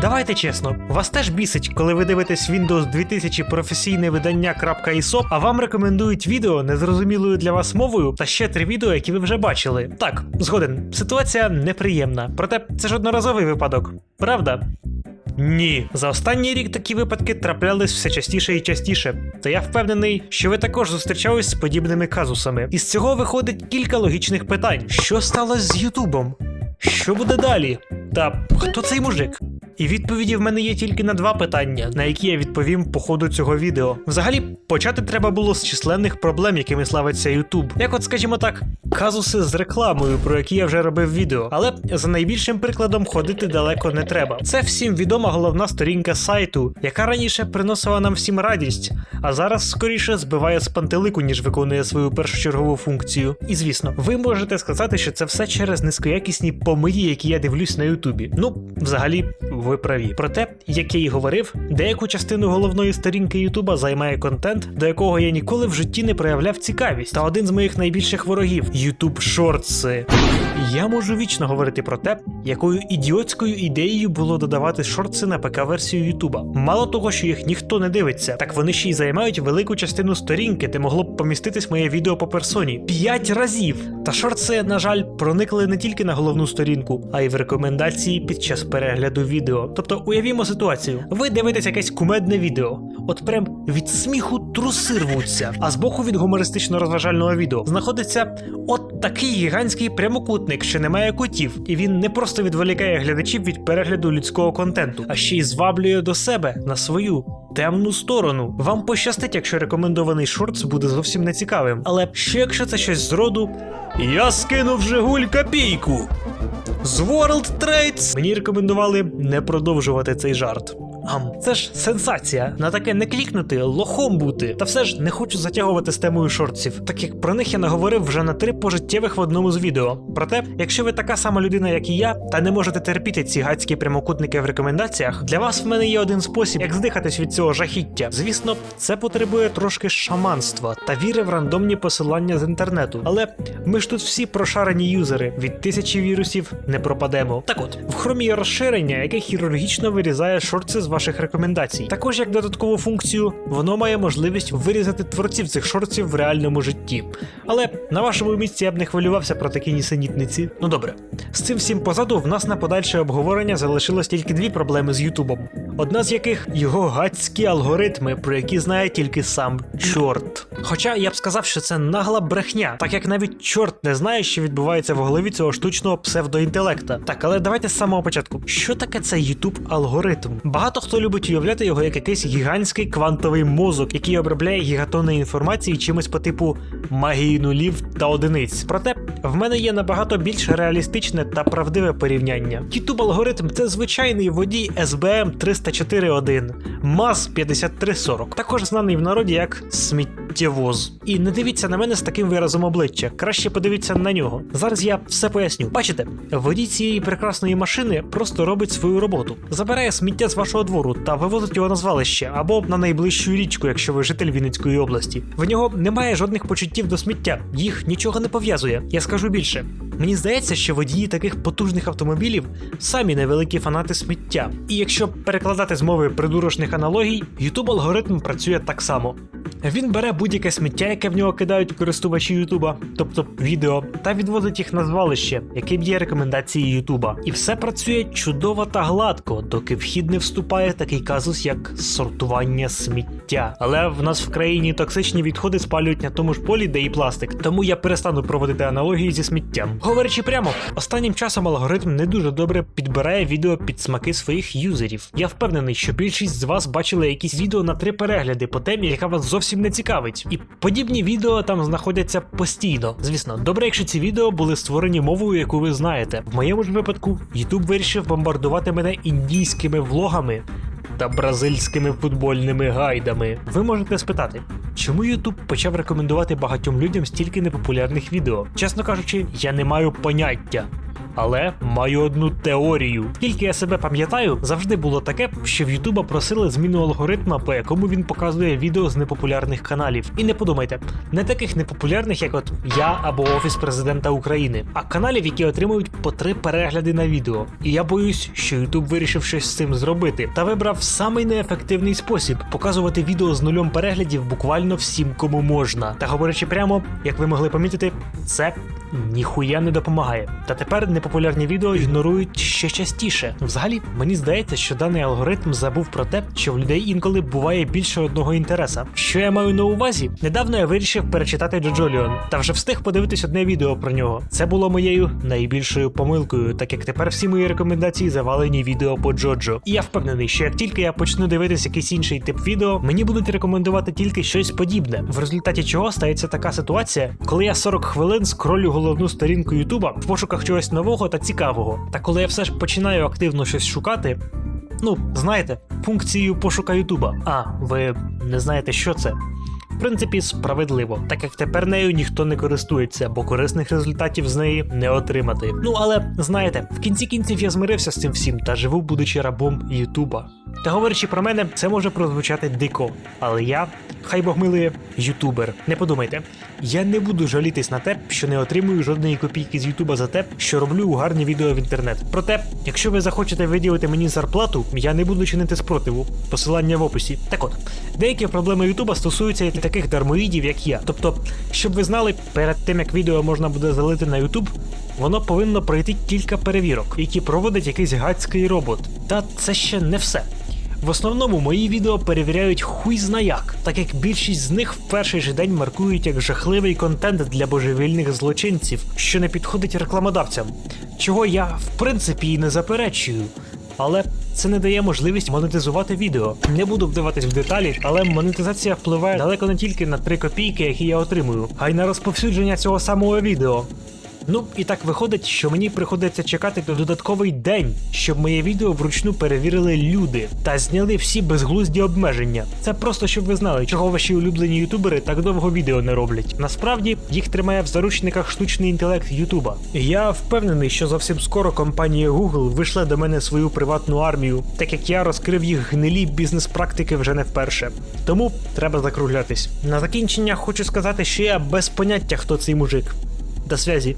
Давайте чесно, вас теж бісить, коли ви дивитесь Windows 2000 професійне видання .ISO, а вам рекомендують відео незрозумілою для вас мовою та ще три відео, які ви вже бачили. Так, згоден, ситуація неприємна, проте це ж одноразовий випадок, правда? Ні, за останній рік такі випадки траплялись все частіше і частіше. Та я впевнений, що ви також зустрічались з подібними казусами. Із цього виходить кілька логічних питань: що сталося з Ютубом? Що буде далі? Та хто цей мужик? І відповіді в мене є тільки на два питання, на які я відповім по ходу цього відео. Взагалі, почати треба було з численних проблем, якими славиться YouTube. Як, от, скажімо так, казуси з рекламою, про які я вже робив відео. Але за найбільшим прикладом ходити далеко не треба. Це всім відома головна сторінка сайту, яка раніше приносила нам всім радість, а зараз скоріше збиває з пантелику, ніж виконує свою першочергову функцію. І звісно, ви можете сказати, що це все через низькоякісні помиї, які я дивлюсь на Ютубі. Ну, взагалі, ви праві. Проте, як я і говорив, деяку частину головної сторінки Ютуба займає контент, до якого я ніколи в житті не проявляв цікавість. Та один з моїх найбільших ворогів Ютуб шортси. Я можу вічно говорити про те, якою ідіотською ідеєю було додавати шортси на ПК-версію Ютуба. Мало того, що їх ніхто не дивиться, так вони ще й займають велику частину сторінки, де могло б поміститись моє відео по персоні. П'ять разів! Та шортси, на жаль, проникли не тільки на головну сторінку, а й в рекомендації під час перегляду відео. Тобто, уявімо ситуацію: ви дивитесь якесь кумедне відео, от прям від сміху труси рвуться, а збоку від гумористично-розважального відео знаходиться от такий гігантський прямокутник, що не має кутів, і він не просто відволікає глядачів від перегляду людського контенту, а ще й зваблює до себе на свою. Темну сторону. Вам пощастить, якщо рекомендований шортс буде зовсім нецікавим. Але що якщо це щось з роду? Я скинув Жигуль копійку. З World Trades мені рекомендували не продовжувати цей жарт. Ам, це ж сенсація. На таке не клікнути, лохом бути. Та все ж не хочу затягувати з темою шортсів, так як про них я наговорив вже на три пожиттєвих в одному з відео. Проте, якщо ви така сама людина, як і я, та не можете терпіти ці гадські прямокутники в рекомендаціях, для вас в мене є один спосіб, як здихатись від цього жахіття. Звісно, це потребує трошки шаманства та віри в рандомні посилання з інтернету. Але ми ж тут всі прошарені юзери, від тисячі вірусів не пропадемо. Так от, в хромі є розширення, яке хірургічно вирізає шорти з ваших рекомендацій. Також як додаткову функцію, воно має можливість вирізати творців цих шортів в реальному житті. Але на вашому місці я б не хвилювався про такі нісенітниці. Ну добре, з цим всім позаду в нас на подальше обговорення залишилось тільки дві проблеми з Ютубом. Одна з яких його гадські алгоритми, про які знає тільки сам чорт. Хоча я б сказав, що це нагла брехня, так як навіть чорт не знає, що відбувається в голові цього штучного псевдоінтелекта. Так, але давайте з самого початку. Що таке цей Ютуб алгоритм? Багато хто любить уявляти його як якийсь гігантський квантовий мозок, який обробляє гігатони інформації чимось по типу магії нулів та одиниць. Проте в мене є набагато більш реалістичне та правдиве порівняння. YouTube алгоритм це звичайний водій SBM 304.1, МАЗ 5340, також знаний в народі як сміттєвоз. І не дивіться на мене з таким виразом обличчя, краще подивіться на нього. Зараз я все поясню. Бачите, водій цієї прекрасної машини просто робить свою роботу, забирає сміття з вашого двору та вивозить його на звалище або на найближчу річку, якщо ви житель Вінницької області. В нього немає жодних почуттів до сміття, їх нічого не пов'язує. Я скажу більше. Мені здається, що водії таких потужних автомобілів самі невеликі фанати сміття. І якщо перекладати з мови придурочних аналогій, YouTube алгоритм працює так само. Він бере будь-яке сміття, яке в нього кидають користувачі Ютуба, тобто відео, та відвозить їх на звалище, яким є рекомендації Ютуба. І все працює чудово та гладко, доки в хід не вступає такий казус, як сортування сміття. Але в нас в країні токсичні відходи спалюють на тому ж полі, де і пластик, тому я перестану проводити аналогії зі сміттям. Говорячи прямо, останнім часом алгоритм не дуже добре підбирає відео під смаки своїх юзерів. Я впевнений, що більшість з вас бачили якісь відео на три перегляди по темі, яка вас зовсім не цікавить. І подібні відео там знаходяться постійно. Звісно, добре, якщо ці відео були створені мовою, яку ви знаєте. В моєму ж випадку YouTube вирішив бомбардувати мене індійськими влогами. Та бразильськими футбольними гайдами. Ви можете спитати, чому YouTube почав рекомендувати багатьом людям стільки непопулярних відео? Чесно кажучи, я не маю поняття. Але маю одну теорію. Тільки я себе пам'ятаю, завжди було таке, що в Ютуба просили зміну алгоритма, по якому він показує відео з непопулярних каналів. І не подумайте, не таких непопулярних, як от я або Офіс президента України, а каналів, які отримують по три перегляди на відео. І я боюсь, що Ютуб вирішив щось з цим зробити та вибрав самий неефективний спосіб показувати відео з нульом переглядів буквально всім, кому можна. Та говорячи прямо, як ви могли помітити, це ніхуя не допомагає. Та тепер непопулярні відео ігнорують ще частіше. Взагалі, мені здається, що даний алгоритм забув про те, що в людей інколи буває більше одного інтереса. Що я маю на увазі? Недавно я вирішив перечитати Джоджоліон, та вже встиг подивитись одне відео про нього. Це було моєю найбільшою помилкою, так як тепер всі мої рекомендації завалені відео по Джоджо. І я впевнений, що як тільки я почну дивитись якийсь інший тип відео, мені будуть рекомендувати тільки щось подібне. В результаті чого стається така ситуація, коли я 40 хвилин скролю головну сторінку Ютуба в пошуках чогось нового та цікавого. Та коли я все ж починаю активно щось шукати. Ну, знаєте, функцію пошука Ютуба. А, ви не знаєте, що це? В принципі, справедливо, так як тепер нею ніхто не користується, бо корисних результатів з неї не отримати. Ну але знаєте, в кінці кінців я змирився з цим всім та живу, будучи рабом Ютуба. Та говорячи про мене, це може прозвучати дико, але я, хай Бог милує, ютубер. Не подумайте, я не буду жалітись на те, що не отримую жодної копійки з Ютуба за те, що роблю гарні відео в інтернет. Проте, якщо ви захочете виділити мені зарплату, я не буду чинити спротиву. Посилання в описі. Так от, деякі проблеми Ютуба стосуються і таких дармоїдів, як я. Тобто, щоб ви знали, перед тим як відео можна буде залити на Ютуб, воно повинно пройти кілька перевірок, які проводить якийсь гадський робот. Та це ще не все. В основному мої відео перевіряють хуй зна як, так як більшість з них в перший же день маркують як жахливий контент для божевільних злочинців, що не підходить рекламодавцям, чого я в принципі і не заперечую. Але це не дає можливість монетизувати відео. Не буду вдаватись в деталі, але монетизація впливає далеко не тільки на 3 копійки, які я отримую, а й на розповсюдження цього самого відео. Ну і так виходить, що мені приходиться чекати додатковий день, щоб моє відео вручну перевірили люди та зняли всі безглузді обмеження. Це просто щоб ви знали, чого ваші улюблені ютубери так довго відео не роблять. Насправді їх тримає в заручниках штучний інтелект Ютуба. Я впевнений, що зовсім скоро компанія Google вийшла до мене свою приватну армію, так як я розкрив їх гнилі бізнес-практики вже не вперше. Тому треба закруглятись. На закінчення хочу сказати, що я без поняття, хто цей мужик. До связі.